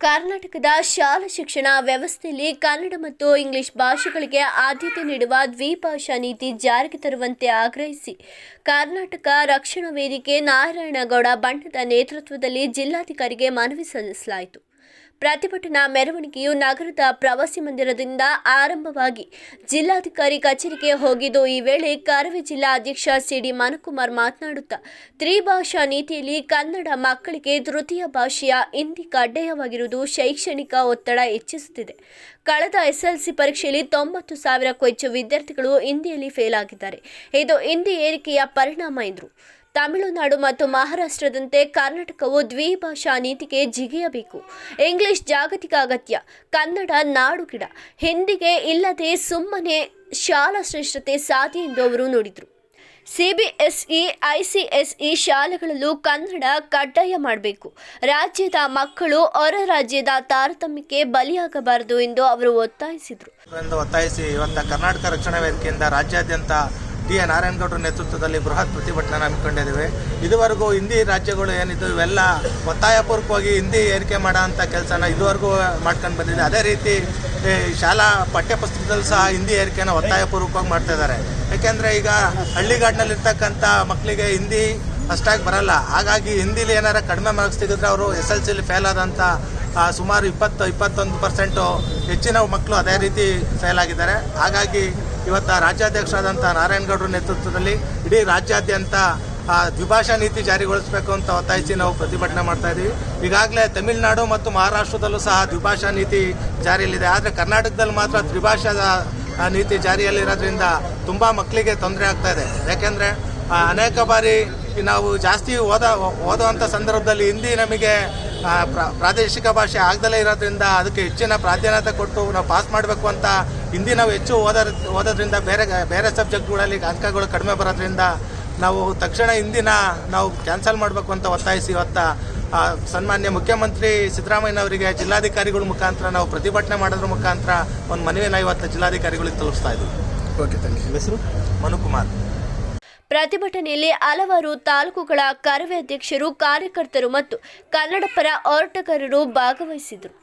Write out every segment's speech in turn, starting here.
ಕರ್ನಾಟಕದ ಶಾಲಾ ಶಿಕ್ಷಣ ವ್ಯವಸ್ಥೆಯಲ್ಲಿ ಕನ್ನಡ ಮತ್ತು ಇಂಗ್ಲಿಷ್ ಭಾಷೆಗಳಿಗೆ ಆದ್ಯತೆ ನೀಡುವ ದ್ವಿಭಾಷಾ ನೀತಿ ಜಾರಿಗೆ ತರುವಂತೆ ಆಗ್ರಹಿಸಿ ಕರ್ನಾಟಕ ರಕ್ಷಣಾ ವೇದಿಕೆ ನಾರಾಯಣಗೌಡ ಬಣ್ಣದ ನೇತೃತ್ವದಲ್ಲಿ ಜಿಲ್ಲಾಧಿಕಾರಿಗೆ ಮನವಿ ಸಲ್ಲಿಸಲಾಯಿತು. ಪ್ರತಿಭಟನಾ ಮೆರವಣಿಗೆಯು ನಗರದ ಪ್ರವಾಸಿ ಮಂದಿರದಿಂದ ಆರಂಭವಾಗಿ ಜಿಲ್ಲಾಧಿಕಾರಿ ಕಚೇರಿಗೆ ಹೋಗಿದ್ದು, ಈ ವೇಳೆ ಕರವೇ ಜಿಲ್ಲಾ ಅಧ್ಯಕ್ಷ ಸಿಡಿ ಮನಕುಮಾರ್ ಮಾತನಾಡುತ್ತಾ, ತ್ರಿಭಾಷಾ ನೀತಿಯಲ್ಲಿ ಕನ್ನಡ ಮಕ್ಕಳಿಗೆ ತೃತೀಯ ಭಾಷೆಯ ಹಿಂದಿ ಕಡ್ಡಾಯವಾಗಿರುವುದು ಶೈಕ್ಷಣಿಕ ಒತ್ತಡ ಹೆಚ್ಚಿಸುತ್ತಿದೆ. ಕಳೆದ ಎಸ್ಎಲ್ಸಿ ಪರೀಕ್ಷೆಯಲ್ಲಿ ತೊಂಬತ್ತು ಸಾವಿರಕ್ಕೂ ಹೆಚ್ಚು ವಿದ್ಯಾರ್ಥಿಗಳು ಹಿಂದಿಯಲ್ಲಿ ಫೇಲ್ ಆಗಿದ್ದಾರೆ. ಇದು ಹಿಂದಿ ಏರಿಕೆಯ ಪರಿಣಾಮ ಎಂದರು. ತಮಿಳುನಾಡು ಮತ್ತು ಮಹಾರಾಷ್ಟ್ರದಂತೆ ಕರ್ನಾಟಕವು ದ್ವಿಭಾಷಾ ನೀತಿಗೆ ಜಿಗಿಯಬೇಕು. ಇಂಗ್ಲಿಷ್ ಜಾಗತಿಕ ಅಗತ್ಯ, ಕನ್ನಡ ನಾಡುಗಿಡ ಹಿಂದಿಗೆ ಇಲ್ಲದೆ ಸುಮ್ಮನೆ ಶಾಲಾ ಶ್ರೇಷ್ಠತೆ ಸಾಧ್ಯ ಎಂದು ಅವರು ನುಡಿದರು. ಸಿಬಿಎಸ್ಇ, ಐಸಿಎಸ್ಇ ಶಾಲೆಗಳಲ್ಲೂ ಕನ್ನಡ ಕಡ್ಡಾಯ ಮಾಡಬೇಕು. ರಾಜ್ಯದ ಮಕ್ಕಳು ಹೊರ ರಾಜ್ಯದ ತಾರತಮ್ಯಕ್ಕೆ ಬಲಿಯಾಗಬಾರದು ಎಂದು ಅವರು ಒತ್ತಾಯಿಸಿದರು. ಒತ್ತಾಯಿಸಿ ಇವತ್ತ ಕರ್ನಾಟಕ ರಕ್ಷಣಾ ವೇದಿಕೆಯಿಂದ ರಾಜ್ಯಾದ್ಯಂತ ಡಿ ಎ ನಾರಾಯಣಗೌಡರ ನೇತೃತ್ವದಲ್ಲಿ ಬೃಹತ್ ಪ್ರತಿಭಟನೆ ಹಮ್ಮಿಕೊಂಡಿದ್ದೇವೆ. ಇದುವರೆಗೂ ಹಿಂದಿ ರಾಜ್ಯಗಳು ಏನಿದ್ದು, ಇವೆಲ್ಲ ಒತ್ತಾಯಪೂರ್ವಕವಾಗಿ ಹಿಂದಿ ಏರಿಕೆ ಮಾಡೋ ಅಂಥ ಕೆಲಸನ ಇದುವರೆಗೂ ಮಾಡ್ಕೊಂಡು ಬಂದಿದೆ. ಅದೇ ರೀತಿ ಶಾಲಾ ಪಠ್ಯಪುಸ್ತಕದಲ್ಲಿ ಸಹ ಹಿಂದಿ ಏರಿಕೆನ ಒತ್ತಾಯಪೂರ್ವಕವಾಗಿ ಮಾಡ್ತಾ ಇದ್ದಾರೆ. ಯಾಕೆಂದರೆ ಈಗ ಹಳ್ಳಿಗಾಡಿನಲ್ಲಿರ್ತಕ್ಕಂಥ ಮಕ್ಕಳಿಗೆ ಹಿಂದಿ ಅಷ್ಟಾಗಿ ಬರಲ್ಲ. ಹಾಗಾಗಿ ಹಿಂದಿಲಿ ಏನಾರ ಕಡಿಮೆ ಮಾರ್ಕ್ಸ್ ತೆಗೆದ್ರೆ ಅವರು ಎಸ್ ಎಲ್ ಸಿಲಿ ಫೇಲ್ ಆದಂಥ ಸುಮಾರು ಇಪ್ಪತ್ತು, ಇಪ್ಪತ್ತೊಂದು ಪರ್ಸೆಂಟು ಹೆಚ್ಚಿನ ಮಕ್ಕಳು ಅದೇ ರೀತಿ ಫೇಲ್ ಆಗಿದ್ದಾರೆ. ಹಾಗಾಗಿ ಇವತ್ತು ರಾಜ್ಯಾಧ್ಯಕ್ಷರಾದಂಥ ನಾರಾಯಣಗೌಡರ ನೇತೃತ್ವದಲ್ಲಿ ಇಡೀ ರಾಜ್ಯಾದ್ಯಂತ ದ್ವಿಭಾಷಾ ನೀತಿ ಜಾರಿಗೊಳಿಸಬೇಕು ಅಂತ ಒತ್ತಾಯಿಸಿ ನಾವು ಪ್ರತಿಭಟನೆ ಮಾಡ್ತಾ ಇದ್ದೀವಿ ಈಗಾಗಲೇ ತಮಿಳುನಾಡು ಮತ್ತು ಮಹಾರಾಷ್ಟ್ರದಲ್ಲೂ ಸಹ ದ್ವಿಭಾಷಾ ನೀತಿ ಜಾರಿಯಲ್ಲಿದೆ. ಆದರೆ ಕರ್ನಾಟಕದಲ್ಲಿ ಮಾತ್ರ ತ್ರಿಭಾಷಾದ ಆ, ನೀತಿ ಜಾರಿಯಲ್ಲಿರೋದ್ರಿಂದ ತುಂಬ ಮಕ್ಕಳಿಗೆ ತೊಂದರೆ ಆಗ್ತಾ ಇದೆ. ಯಾಕೆಂದರೆ ಅನೇಕ ಬಾರಿ ನಾವು ಜಾಸ್ತಿ ಓದ ಓದುವಂಥ ಸಂದರ್ಭದಲ್ಲಿ ಹಿಂದಿ ನಮಗೆ ಪ್ರ- ಪ್ರಾದೇಶಿಕ ಭಾಷೆ ಆಗದಲ್ಲೇ ಇರೋದ್ರಿಂದ ಅದಕ್ಕೆ ಹೆಚ್ಚಿನ ಪ್ರಾಧಾನ್ಯತೆ ಕೊಟ್ಟು ನಾವು ಪಾಸ್ ಮಾಡಬೇಕು ಅಂತ ಹಿಂದಿ ನಾವು ಹೆಚ್ಚು ಓದೋ ಓದೋದ್ರಿಂದ ಬೇರೆ ಬೇರೆ ಸಬ್ಜೆಕ್ಟ್ಗಳಲ್ಲಿ ಅಂಕಗಳು ಕಡಿಮೆ ಬರೋದ್ರಿಂದ ನಾವು ತಕ್ಷಣ ಹಿಂದಿನ ನಾವು ಕ್ಯಾನ್ಸಲ್ ಮಾಡಬೇಕು ಅಂತ ಒತ್ತಾಯಿಸಿ ಇವತ್ತು ಸನ್ಮಾನ್ಯ ಮುಖ್ಯಮಂತ್ರಿ ಸಿದ್ದರಾಮಯ್ಯನವರಿಗೆ ಜಿಲ್ಲಾಧಿಕಾರಿಗಳ ಮುಖಾಂತರ ನಾವು ಪ್ರತಿಭಟನೆ ಮಾಡೋದ್ರ ಮುಖಾಂತರ ಒಂದು ಮನವಿಯನ್ನು ಇವತ್ತು ಜಿಲ್ಲಾಧಿಕಾರಿಗಳಿಗೆ ತಲುಪಿಸ್ತಾ ಇದ್ದೀವಿ. Okay thank you. ಹೆಸರು? ಮನುಕುಮಾರ್. ಪ್ರತಿಭಟನೆಯಲ್ಲಿ ಹಲವಾರು ತಾಲೂಕುಗಳ ಕರವೇ ಅಧ್ಯಕ್ಷರು ಕಾರ್ಯಕರ್ತರು ಮತ್ತು ಕನ್ನಡ ಪರ ಹೋರಾಟಗಾರರು ಭಾಗವಹಿಸಿದರು.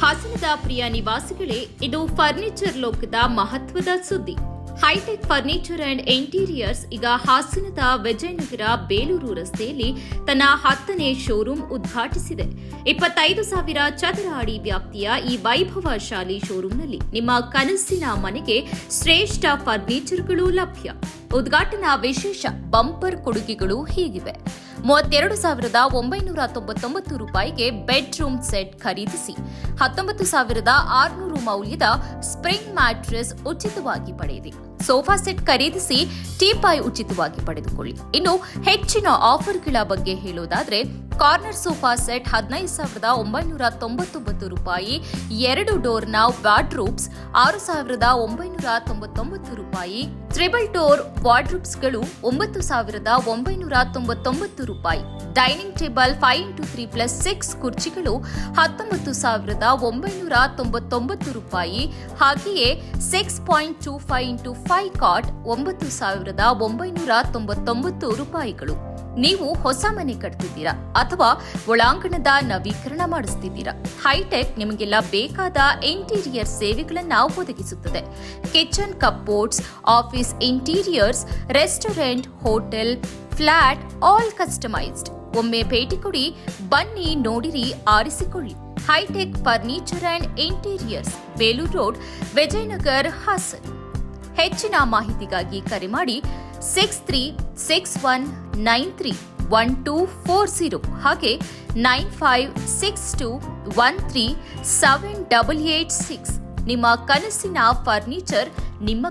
ಹಾಸನದ ಪ್ರಿಯ ನಿವಾಸಿಗಳೇ, ಇದು ಫರ್ನಿಚರ್ ಲೋಕದ ಮಹತ್ವದ ಸುದ್ದಿ. ಹೈಟೆಕ್ ಫರ್ನಿಚರ್ ಅಂಡ್ ಇಂಟೀರಿಯರ್ಸ್ ಈಗ ಹಾಸನದ ವಿಜಯನಗರ ಬೇಲೂರು ರಸ್ತೆಯಲ್ಲಿ ತನ್ನ ಹತ್ತನೇ ಶೋರೂಮ್ ಉದ್ಘಾಟಿಸಿದೆ. ಇಪ್ಪತ್ತೈದು ಸಾವಿರ ಚದರ ಅಡಿ ವ್ಯಾಪ್ತಿಯ ಈ ವೈಭವಶಾಲಿ ಶೋರೂಮ್ನಲ್ಲಿ ನಿಮ್ಮ ಕನಸಿನ ಮನೆಗೆ ಶ್ರೇಷ್ಠ ಫರ್ನಿಚರ್ಗಳು ಲಭ್ಯ. ಉದ್ಘಾಟನಾ ವಿಶೇಷ ಬಂಪರ್ ಕೊಡುಗೆಗಳು ಹೀಗಿವೆ. ಮೂವತ್ತೆರಡು ಸಾವಿರದ ಒಂಬೈನೂರ ತೊಂಬತ್ತೊಂಬತ್ತು ರೂಪಾಯಿಗೆ ಬೆಡ್ರೂಮ್ ಸೆಟ್ ಖರೀದಿಸಿ, ಹತ್ತೊಂಬತ್ತು ಸಾವಿರದ ಆರುನೂರು ಮೌಲ್ಯದ ಸ್ಪ್ರಿಂಗ್ ಮ್ಯಾಟ್ರೆಸ್ ಉಚಿತವಾಗಿ ಪಡೆಯಿರಿ. ಸೋಫಾ ಸೆಟ್ ಖರೀದಿಸಿ ಟೀಪಾಯ್ ಉಚಿತವಾಗಿ ಪಡೆದುಕೊಳ್ಳಿ. ಇನ್ನು ಹೆಚ್ಚಿನ ಆಫರ್ಗಳ ಬಗ್ಗೆ ಹೇಳೋದಾದ್ರೆ, ಕಾರ್ನರ್ ಸೋಫಾ ಸೆಟ್ ಹದಿನೈದು ಸಾವಿರದ ಒಂಬೈನೂರ ತೊಂಬತ್ತೊಂಬತ್ತು ರೂಪಾಯಿ, ಎರಡು ಡೋರ್ನ ವಾರ್ಡ್ರೂಬ್ಸ್ ಆರು ಸಾವಿರದ ಒಂಬೈನೂರ ತೊಂಬತ್ತೊಂಬತ್ತು ರೂಪಾಯಿ ಟ್ರಿಬಲ್ ಡೋರ್ ವಾರ್ಡ್ರೂಬ್ಸ್ಗಳು ಒಂಬತ್ತು ಸಾವಿರದ ಒಂಬೈನೂರ ತೊಂಬತ್ತೊಂಬತ್ತು ರೂಪಾಯಿ. Dining table five into three plus six ಕುರ್ಚಿಗಳು ಹತ್ತೊಂಬತ್ತು ಸಾವಿರದ ಒಂಬೈನೂರ ತೊಂಬತ್ತೊಂಬತ್ತು ರೂಪಾಯಿ, ಹಾಗೆಯೇ six point two five into five cot ಒಂಬತ್ತು ಸಾವಿರದ ಒಂಬೈನೂರ ತೊಂಬತ್ತೊಂಬತ್ತು ರೂಪಾಯಿಗಳು. ನೀವು ಹೊಸ ಮನೆ ಕಟ್ತಿದ್ದೀರಾ ಅಥವಾ ಒಳಾಂಗಣದ ನವೀಕರಣ ಮಾಡಿಸ್ತಿದ್ದೀರಾ? ಹೈಟೆಕ್ ನಿಮಗೆಲ್ಲ ಬೇಕಾದ ಇಂಟೀರಿಯರ್ ಸೇವೆಗಳನ್ನ ಒದಗಿಸುತ್ತದೆ. Kitchen cupboards office interiors, restaurant, hotel, flat, all customized. ಒಮ್ಮೆ ಭೇಟಿ ಕೊಡಿ, ಬನ್ನಿ ನೋಡಿರಿ, ಆರಿಸಿಕೊಳ್ಳಿ. Hitech furniture and interiors, Belur road, Vijayanagar, Hassan. ಹೆಚ್ಚಿನ ಮಾಹಿತಿಗಾಗಿ ಕರೆ ಮಾಡಿ six three six one nine three one two four zero ಹಾಗೆ nine five six two one three seven double eight six ನಿಮ್ಮ ಕನಸಿನ ಫರ್ನಿಚರ್ ನಿಮ್ಮ